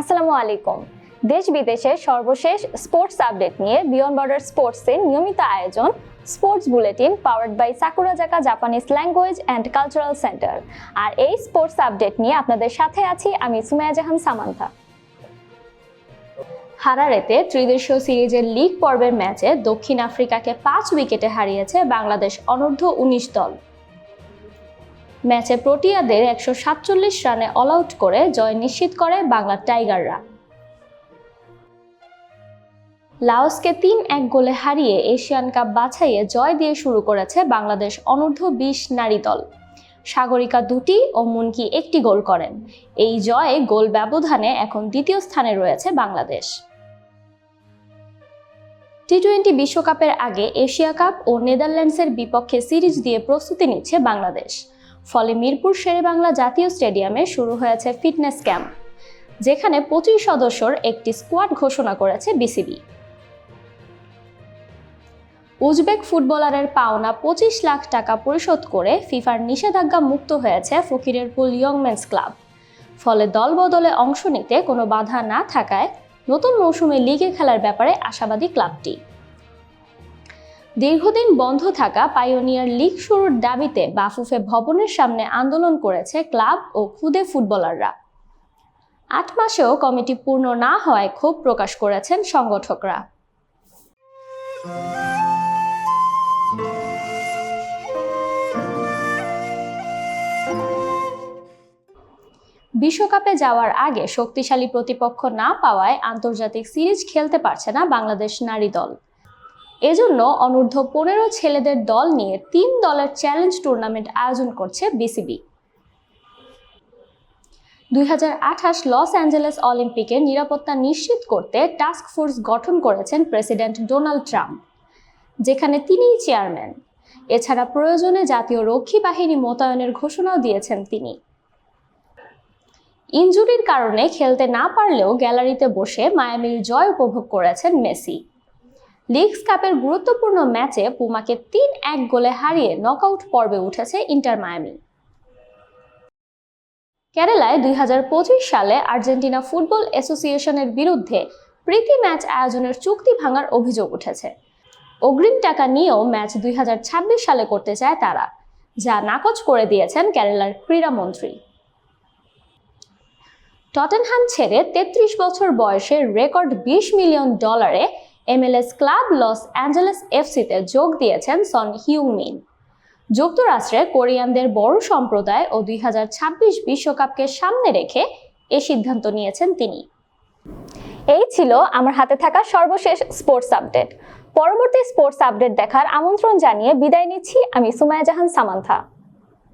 আসসালামু আলাইকুম। দেশ বিদেশের সর্বশেষ স্পোর্টস আপডেট নিয়ে বিয়ন্ড বর্ডার স্পোর্টসের নিয়মিত আয়োজন, sports bulletin powered by Sakurazaka Japanese language and cultural centre. আর এই স্পোর্টস আপডেট নিয়ে আপনাদের সাথে আছি আমি সুমায়া জাহান সামান্থা। হারারেতে ত্রিদেশীয় সিরিজের লিগ পর্বের ম্যাচে দক্ষিণ আফ্রিকাকে পাঁচ উইকেটে হারিয়েছে বাংলাদেশ অনূর্ধ্ব উনিশ দল। ম্যাচে প্রোটিয়াদের একশো সাতচল্লিশ রানে অল আউট করে জয় নিশ্চিত করে বাংলার টাইগাররা। লাওসকে তিন এক গোলে হারিয়ে এশিয়ান কাপ বাছাইয়ে জয় দিয়ে শুরু করেছে বাংলাদেশ অনূর্ধ্ব বিশ নারী দল। সাগরিকা দুটি ও মুনকি একটি গোল করেন। এই জয়ে গোল ব্যবধানে এখন দ্বিতীয় স্থানে রয়েছে বাংলাদেশ। টি টোয়েন্টি বিশ্বকাপের আগে এশিয়া কাপ ও নেদারল্যান্ডসের বিপক্ষে সিরিজ দিয়ে প্রস্তুতি নিচ্ছে বাংলাদেশ। ফলে মিরপুর শেরেবাংলা জাতীয় স্টেডিয়ামে শুরু হয়েছে ফিটনেস ক্যাম্প, যেখানে পঁচিশ সদস্যর একটি স্কোয়াড ঘোষণা করেছে বিসিবি। উজবেক ফুটবলারের পাওনা পঁচিশ লাখ টাকা পরিশোধ করে ফিফার নিষেধাজ্ঞা মুক্ত হয়েছে ফকিরের পুল ইয়ংমেন্স ক্লাব। ফলে দল বদলে অংশ নিতে কোনো বাধা না থাকায় নতুন মৌসুমে লিগে খেলার ব্যাপারে আশাবাদী ক্লাবটি। দীর্ঘদিন বন্ধ থাকা পাইওনিয়ার লিগ শুরুর দাবিতে বাফুফে ভবনের সামনে আন্দোলন করেছে ক্লাব ও খুদে ফুটবলাররা। আট মাসেও কমিটি পূর্ণ না হওয়ায় ক্ষোভ প্রকাশ করেছেন সংগঠকরা। বিশ্বকাপে যাওয়ার আগে শক্তিশালী প্রতিপক্ষ না পাওয়ায় আন্তর্জাতিক সিরিজ খেলতে পারছে না বাংলাদেশ নারী দল। এজন্য অনূর্ধ্ব পনেরো ছেলেদের দল নিয়ে তিন দলের চ্যালেঞ্জ টুর্নামেন্ট আয়োজন করছে বিসিবি। দুই হাজার আঠাশ লস অ্যাঞ্জেলেস অলিম্পিকের নিরাপত্তা নিশ্চিত করতে টাস্ক ফোর্স গঠন করেছেন প্রেসিডেন্ট ডোনাল্ড ট্রাম্প, যেখানে তিনিই চেয়ারম্যান। এছাড়া প্রয়োজনে জাতীয় রক্ষী বাহিনী মোতায়েনের ঘোষণাও দিয়েছেন তিনি। ইনজুরির কারণে খেলতে না পারলেও গ্যালারিতে বসে মায়ামির জয় উপভোগ করেছেন মেসি। লিগস কাপের গুরুত্বপূর্ণ ম্যাচে পুমাকে তিন এক গোলে হারিয়ে নকআউট পর্বে উঠেছে ইন্টার মায়ামি। কেরালায় দুই হাজার পঁচিশ সালে আর্জেন্টিনা ফুটবল অ্যাসোসিয়েশনের বিরুদ্ধে প্রীতি ম্যাচ আয়োজনের চুক্তি ভাঙার অভিযোগ উঠেছে। অগ্রিম টাকা নিয়েও ম্যাচ দুই হাজার ছাব্বিশ সালে করতে চায় তারা, যা নাকচ করে দিয়েছেন কেরালার ক্রীড়ামন্ত্রী টটেনহাম ছেড়ে তেত্রিশ বছর বয়সে রেকর্ড বিশ মিলিয়ন ডলারে এমএলএস ক্লাব লস অ্যাঞ্জেলেস এফসিতে যোগ দিয়েছেন সন হিউমিন যুক্তরাষ্ট্রে কোরিয়ানদের বড় সম্প্রদায় ও দুই বিশ্বকাপকে সামনে রেখে এ সিদ্ধান্ত নিয়েছেন তিনি। এই ছিল আমার হাতে থাকা সর্বশেষ স্পোর্টস আপডেট পরবর্তী স্পোর্টস আপডেট দেখার আমন্ত্রণ জানিয়ে বিদায় নিচ্ছি। আমি সুমায়া জাহান, সামান্থা।